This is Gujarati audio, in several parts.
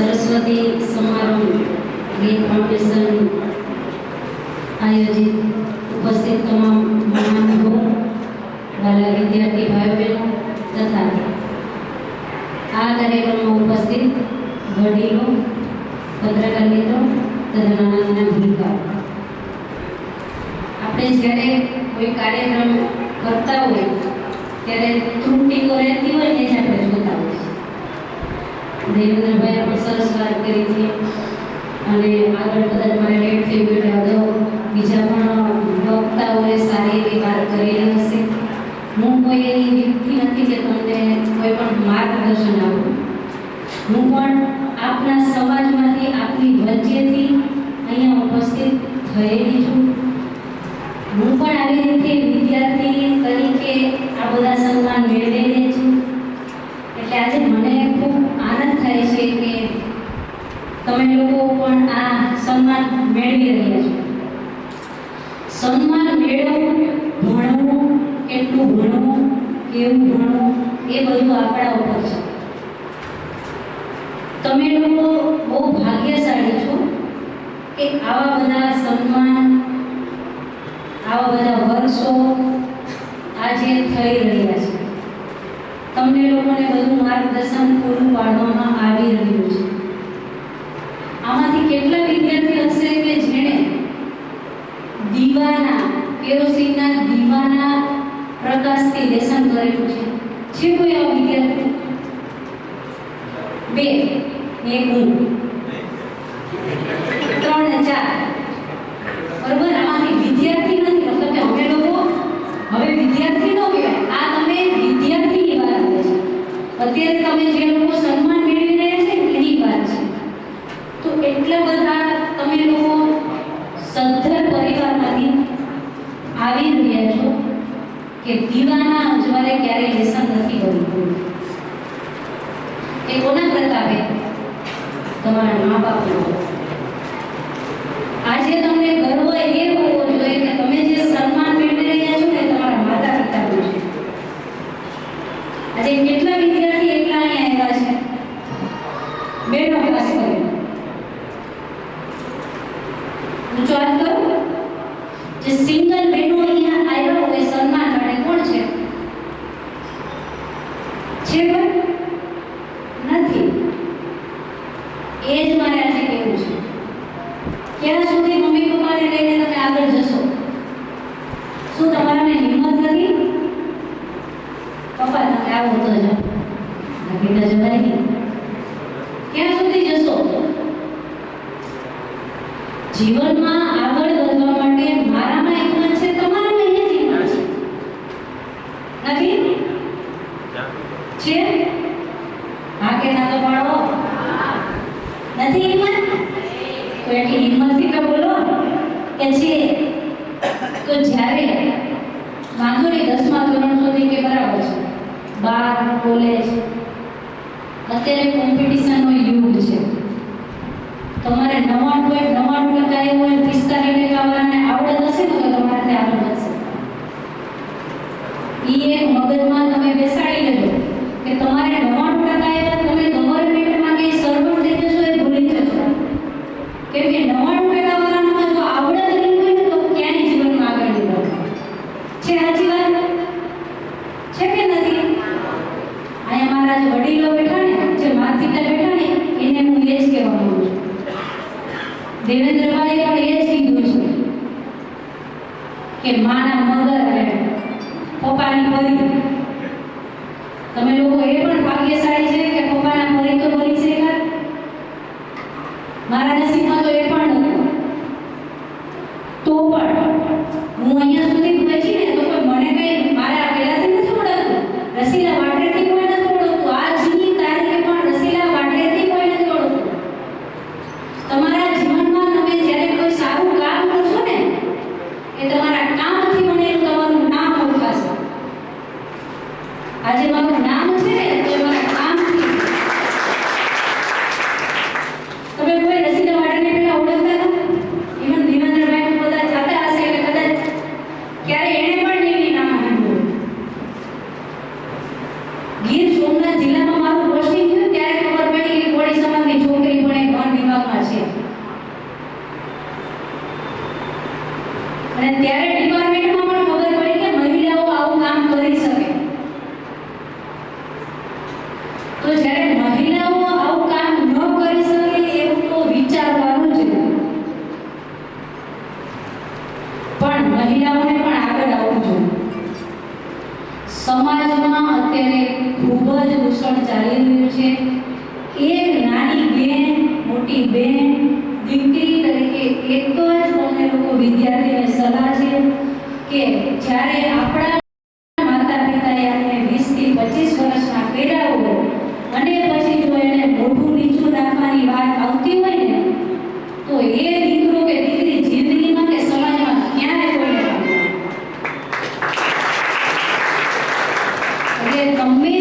સરસ્વતી સમારંભ ગીત ફાઉન્ડેશન આયોજિત ઉપસ્થિત તમામ મહાનુભાવો વાલા વિદ્યાર્થી ભાઈ બહેનો તથા આ કાર્યક્રમમાં ઉપસ્થિત વડીલો, પત્રકાર મિત્રો તથા નાના નાના ભૂલકાઓ આપણે જ્યારે કોઈ કાર્યક્રમ કરતા હોય, ત્યારે ત્રુટિઓ રહેતી હોય ને જ આપણે જોતા હોય દેવેન્દ્રભાઈએ પણ સરસ વાત કરી છે. અને આગળ કદાચ મારે લેટ થઈ ગયું એટલે બીજા પણ વક્તાઓએ સારી એવી વાત કરેલી હશે. હું કોઈ એવી વ્યક્તિ નથી કે તમને કોઈ પણ માર્ગદર્શન આપું. હું પણ આપના સમાજમાંથી, આપની વચ્ચેથી અહીંયા ઉપસ્થિત થયેલી છું. હું પણ આવી રીતે વિદ્યાર્થી તરીકે આ બધા સન્માન મેળવેલી તમે લોકો પણ આ સન્માન મેળવી રહ્યા છો. સન્માન મેળવવું ભણવું કેટલું ભણવું, કેવું ભણવું, એ બધું આપણા ઉપર છે. તમે લોકો બહુ ભાગ્યશાળી છો કે આવા બધા સન્માન, આવા બધા વર્ષો આજે થઈ રહ્યા છે. તમને લોકોને બધું માર્ગદર્શન પૂરું પાડવામાં આવી રહ્યું છે. કેટલા વિદ્યાર્થી હશે કે જેણે દીવાના, કેરોસીનના દીવાના પ્રકાશથી લેસન કરેલું છે? છે કોઈ આવો વિદ્યાર્થી બે ને હું. ત્રણ ચાર. બરોબર? આમાંથી વિદ્યાર્થી નથી, મતલબ કે અમે લોકો હવે વિદ્યાર્થી નો કહેવાય. આ તમે વિદ્યાર્થીની વાત કરે છે. અત્યારે તમે જે લોકો સન્માન મેળવી રહ્યા છે ને એની વાત છે તો એટલા બધા તમે લોકો સદ્ધર પરિવારમાંથી આવી રહ્યા છો કે દીવાના અજવાળે ક્યારે લેસન નથી કર્યું એ કોના પ્રતાપે? તમારા મા બાપનો આજે તમને ગર્વ એ હોવો જોઈએ કે તમે જે સન્માન મેળવી રહ્યા છો ને તમારા માતા પિતાનું છે. આજે કેટલા વિદ્યાર્થી એકલા અહીંયા આવ્યા છે? બેનો પાસ કર્યો. ઊંચો હાથ જે સિંગલ બહેનો અહીંયા આવ્યા હોય સન્માન માટે કોણ છે છે કોઈ નથી એ જ મારે આજે કહેવું છે ક્યાં સુધી મમ્મી પપ્પાને લઈને તમે આગળ જશો શું તમારામાં હિંમત નથી પપ્પા તમે આવો તો જાઓ બાકી તો જવાય નહીં ક્યાં સુધી જશો જીવનમાં આગળ વધવા માટે મારામાં હિંમત છે તમારામાં એ જ છે નથી છે હા કે ના તો પાડો નથી હિંમત તો એટલી હિંમતથી તો બોલો કે છે તો જ્યારે વાંધો નહીં દસમા ધોરણ સુધી કે બરાબર છે બાર, કોલેજ. અત્યારે કોમ્પિટિશનનો યુગ છે. તમારે નવાણું પોઈન્ટ નવાણું ટકા એવું હોય, પિસ્તાલીસ ટકા વાળાને આવડત હશે ને તો તમારે આગળ વધશે. ઈ એક મગજમાં તમે બેસાડી લેજો કે તમારે નવ્વાણું ટકા એવા તમે ગવર્મેન્ટમાં કે સર્વર થઈ જશો એ ભૂલી જશો કેમ કે નવ્વાણું ટકા વાળામાં જો આવડત નહીં હોય ને તો ક્યાંય જીવનમાં આગળ નહીં વધે છે સાચી વાત છે કે નથી અહીંયા મારા જે વડીલો બેઠા ને જે માતા પિતા બેઠા ને એને હું એ જ કહેવા માંગુ છું દેવેન્દ્રભાઈએ પણ એ જ કીધું છે કે માના મગર અને પપ્પાની પરી તમે લોકો એ પણ ભાગ્યશાળી છે કે પપ્પાના પરી તો બની છે? મારા નસીબમાં તો એ પણ નહોતું તો પણ હું આજે મારું નામ છે ને તો મારા કામથી તમે કોઈ રસીદા વાળાને પેલા ઓળખતા હતા? ઇવન વિમાનભાઈ બધા જાતા હશે એટલે કદાચ ક્યારે એણે પણ એવી નામ આપ્યું ગીર સોમનાથ જિલ્લામાં મારું પોસ્ટિંગ થયું ત્યારે ખબર પડી કે કોળી સમાજની છોકરી પણ એક વન વિભાગમાં છે. અને ત્યારે શિક્ષણ ચાલી રહ્યું છે. એક નાની બેન, મોટી બેન, દીકરી તરીકે એક જ અમે લોકો વિદ્યાર્થીને સલાહ છે કે જ્યારે આપણા માતા પિતાએ આપણે વીસથી પચીસ વર્ષના કર્યા હોય અને પછી જો એને મોઢું નીચું રાખવાની વાત આવતી હોય ને, તો એ દીકરો કે દીકરી જિંદગીમાં કે સમાજમાં ક્યાંય હોય. એટલે તમે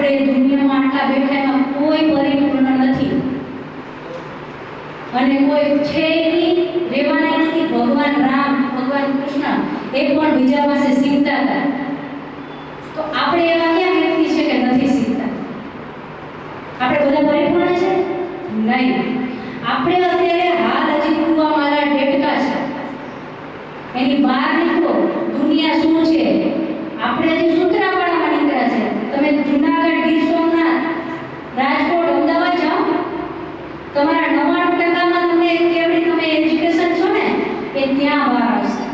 આપણે દુનિયામાં આટલા બેઠા એમાં કોઈ પરિપૂર્ણ નથી. અને કોઈ છે નહીં રહેવાના નથી. ભગવાન રામ, ભગવાન કૃષ્ણ, એ પણ બીજા પાસે શીખતા હતા. તો આપણે એવા ક્યાં વ્યક્તિ છે કે નથી શીખતા? આપણે બધા પરિપૂર્ણ છે? નહીં. આપણે અત્યારે હાલ હજી પૂર્વા મારા ડેટકા છે. એની બહાર નીકળો. દુનિયા શું છે? આપણે હજી સૂત્રા પણ તમે જૂનાગઢ ગીર સોમનાથ, રાજકોટ, અમદાવાદ જાઓ. તમારા નવ્વાણું ટકામાં તમને કેવડી તમે એજ્યુકેશન છો ને, એ ત્યાં બહાર આવશે.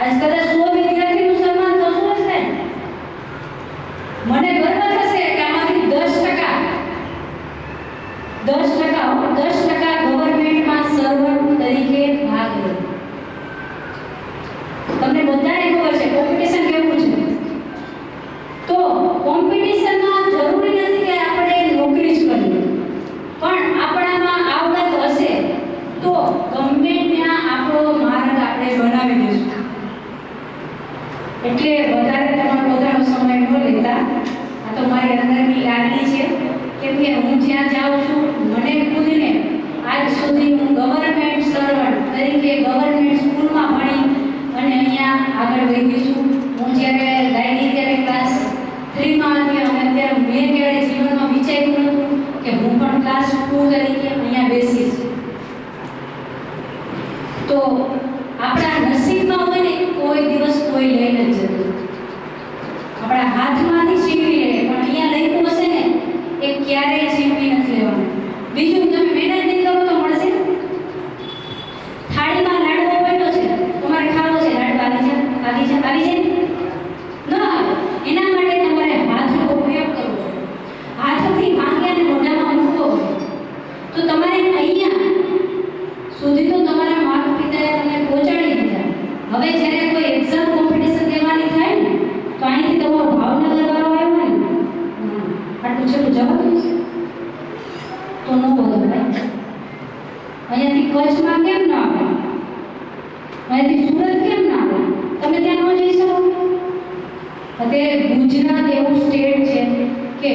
આજ કદાચ સો અમારી અંદરની લાગણી છે કેમ કે હું જ્યાં જાઉં છું, મને ખુદને આજ સુધી હું ગવર્મેન્ટ સર્વન્ટ તરીકે ગવર્મેન્ટ સ્કૂલમાં ભણી અને અહીંયા આગળ વધી છું. હું જ્યારે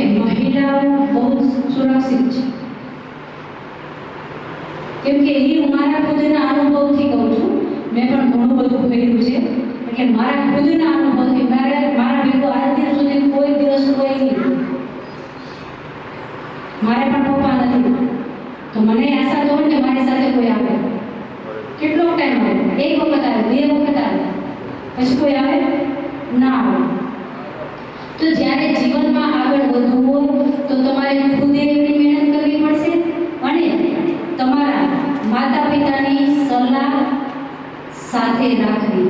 કે મહિલાઓ બહુ સુરક્ષિત છે કેમ કે એ મારા ખુદના અનુભવથી કહું છું. મેં પણ ઘણું બધું કર્યું છે. એટલે મારા ખુદના અનુભવથી મારે મારા ભેગો આજ દિન સુધી કોઈ દિવસ કોઈ નહીં. મારે પણ પપ્પા નથી. તો મને આશા તો હોય ને મારી સાથે કોઈ આવે. કેટલો ટાઈમ આવે. એક વખત આવે, બે વખત આવે. પછી કોઈ આવે? ના આવે. તો જ્યારે જીવનમાં આગળ વધવું હોય, તો તમારે ખુદે એટલી મહેનત કરવી પડશે? અને તમારા માતા પિતાની સલાહ સાથે રાખવી.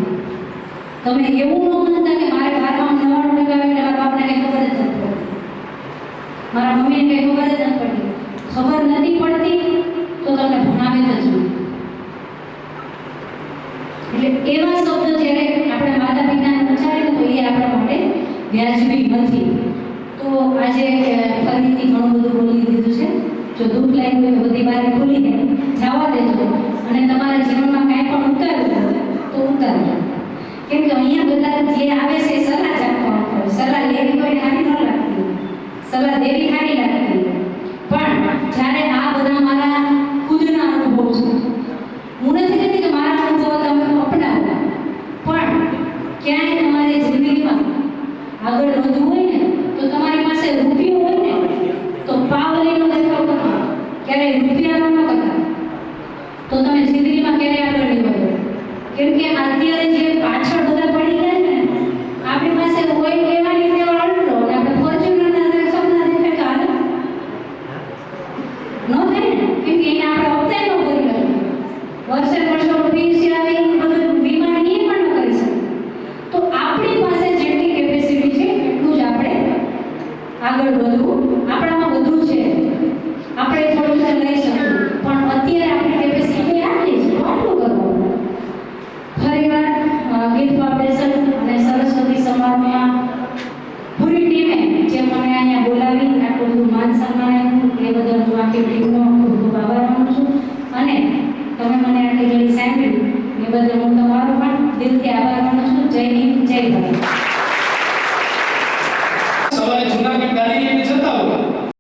તમે એવું ન માનતા કે મારે બારમાં નવ્વાણું ટકા એટલે મારા બાપને કંઈ ખબર જ નથી મારા મમ્મીને કંઈ ખબર જ નથી પડતી ખબર નથી પડતી તો તમને ભણાવે જ નહીં એટલે એવા શબ્દો જ્યારે આપણે માતા પિતાને ઉચ્ચારે ને તો એ આપણા માટે વ્યાજબી નથી. તો આજે ફરીથી ઘણું બધું બોલી દીધું છે. જો દુઃખ લાગ્યું હોય બધી બારી ખોલીને જવા દેજો. અને તમારા જીવનમાં કાંઈ પણ ઉતારવું તો ઉતારજો. કેમ કે અહીંયા બધા જે આવે છે, સલાહ જ હોય સલાહ લેવી કોઈ ખાલી ન લાગતી સલાહ દેવી ખાલી લાગતી પણ જ્યારે આ બધા મારા ખુદના અનુભવ છે